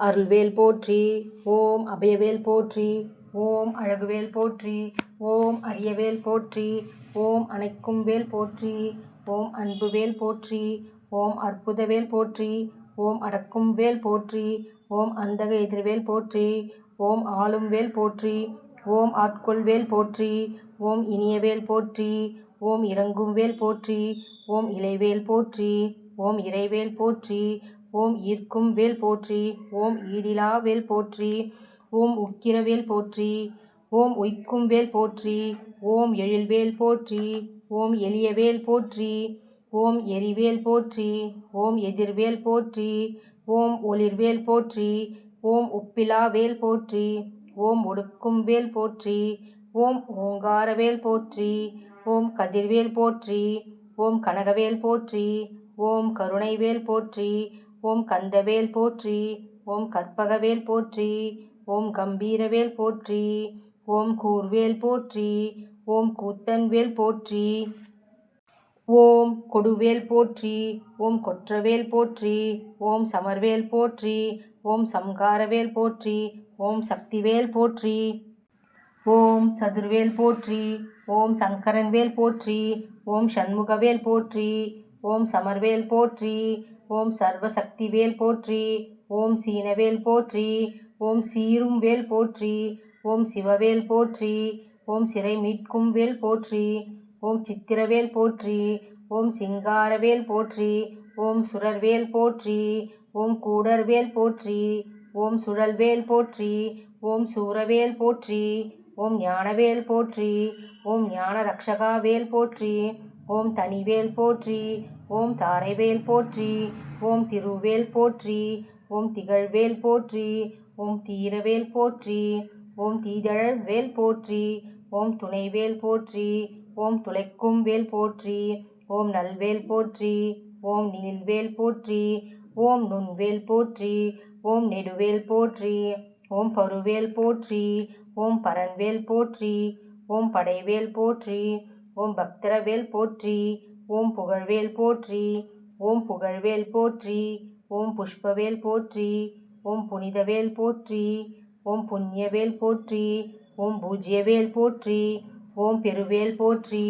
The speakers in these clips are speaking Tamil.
அருள்வேல் போற்றி ஓம் அபயவேல் போற்றி ஓம் அழகுவேல் போற்றி ஓம் அரியவேல் போற்றி ஓம் அணைக்கும் வேல் போற்றி ஓம் அன்புவேல் போற்றி ஓம் அற்புதவேல் போற்றி ஓம் அடக்கும் வேல் போற்றி ஓம் அந்தக எதிர்வேல் போற்றி ஓம் ஆளும் வேல் போற்றி ஓம் ஆட்கொள்வேல் போற்றி ஓம் இனியவேல் போற்றி ஓம் இறங்கும் வேல் போற்றி ஓம் இலைவேல் போற்றி ஓம் இறைவேல் போற்றி ஓம் ஈர்க்கும் வேல் போற்றி ஓம் ஈடிலா வேல் போற்றி ஓம் உக்கிரவேல் போற்றி ஓம் உய்க்கும் வேல் போற்றி ஓம் எழில்வேல் போற்றி ஓம் எளியவேல் போற்றி ஓம் எரிவேல் போற்றி ஓம் எதிர்வேல் போற்றி ஓம் ஒளிர்வேல் போற்றி ஓம் உப்பிலா வேல் போற்றி ஓம் ஒடுக்கும் வேல் போற்றி ஓம் ஓங்காரவேல் போற்றி ஓம் கதிர்வேல் போற்றி ஓம் கனகவேல் போற்றி ஓம் கருணைவேல் போற்றி ஓம் கந்தவேல் போற்றி ஓம் கற்பகவேல் போற்றி ஓம் கம்பீரவேல் போற்றி ஓம் கூர்வேல் போற்றி ஓம் கூத்தன்வேல் போற்றி ஓம் கொடுவேல் போற்றி ஓம் கொற்றவேல் போற்றி ஓம் சமர்வேல் போற்றி ஓம் சம்காரவேல் போற்றி ஓம் சக்திவேல் போற்றி ஓம் சதுர்வேல் போற்றி ஓம் சங்கரன்வேல் போற்றி ஓம் சண்முகவேல் போற்றி ஓம் சமர்வேல் போற்றி ஓம் சர்வசக்தி வேல் போற்றி ஓம் சீனவேல் போற்றி ஓம் சீரும் வேல் போற்றி ஓம் சிவவேல் போற்றி ஓம் சிறை மீட்கும் வேல் போற்றி ஓம் சித்திரவேல் போற்றி ஓம் சிங்காரவேல் போற்றி ஓம் சுரர்வேல் போற்றி ஓம் கூடர்வேல் போற்றி ஓம் சுழல்வேல் போற்றி ஓம் சூரவேல் போற்றி ஓம் ஞானவேல் போற்றி ஓம் ஞான ரக்ஷகா வேல் போற்றி ஓம் தனிவேல் போற்றி ஓம் தாரைவேல் போற்றி ஓம் திருவேல் போற்றி ஓம் திகழ்வேல் போற்றி ஓம் தீரவேல் போற்றி ஓம் தீதழல் வேல் போற்றி ஓம் துணைவேல் போற்றி ஓம் துளைக்கும் வேல் போற்றி ஓம் நல்வேல் போற்றி ஓம் நீல்வேல் போற்றி ஓம் நுண்வேல் போற்றி ஓம் நெடுவேல் போற்றி ஓம் பருவேல் போற்றி ஓம் பரன்வேல் போற்றி ஓம் படைவேல் போற்றி ஓம் பக்தரவேல் போற்றி ஓம் புகழ்வேல் போற்றி ஓம் புகழ்வேல் போற்றி ஓம் புஷ்பவேல் போற்றி ஓம் புனிதவேல் போற்றி ஓம் புண்ணியவேல் போற்றி ஓம் பூஜ்யவேல் போற்றி ஓம் பெருவேல் போற்றி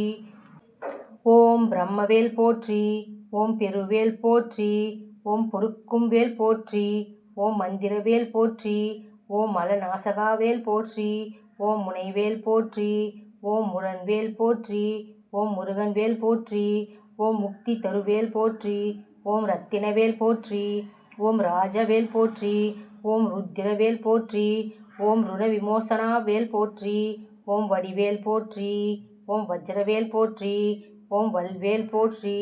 ஓம் பிரம்மவேல் போற்றி ஓம் பெருவேல் போற்றி ஓம் பொறுக்கும் வேல் போற்றி ஓம் மந்திரவேல் போற்றி ஓம் மலநாசகாவேல் போற்றி ஓம் முனைவேல் போற்றி ஓம் முரண்வேல் போற்றி ஓம் முருகன்வேல் போற்றி ஓம் முக்தி தருவேல் போற்றி ஓம் ரத்தினவேல் போற்றி ஓம் ராஜவேல் போற்றி ஓம் ருத்திரவேல் போற்றி ஓம் ருண விமோசனா வேல் போற்றி ஓம் வடிவேல் போற்றி ஓம் வஜ்ரவேல் போற்றி ஓம் வல்வேல் போற்றி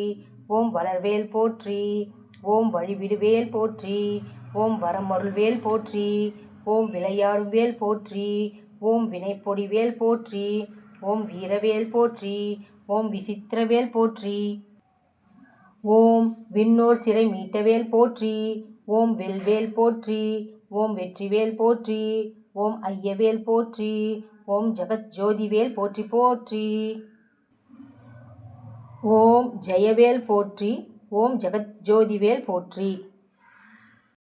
ஓம் வளர்வேல் போற்றி ஓம் வழிவிடுவேல் போற்றி ஓம் வரமருள்வேல் போற்றி ஓம் விளையாடும் வேல் போற்றி ஓம் வினைப்பொடிவேல் போற்றி ஓம் வீரவேல் போற்றி ஓம் விசித்திரவேல் போற்றி. ஓம் விண்ணோர் சிறை மீட்டவேல் போற்றி ஓம் வெல்வேல் போற்றி ஓம் வெற்றிவேல் போற்றி ஓம் ஐயவேல் போற்றி ஓம் ஜெகஜோதிவேல் போற்றி போற்றி. ஓம் ஜெயவேல் போற்றி ஓம் ஜெகஜோதிவேல் போற்றி.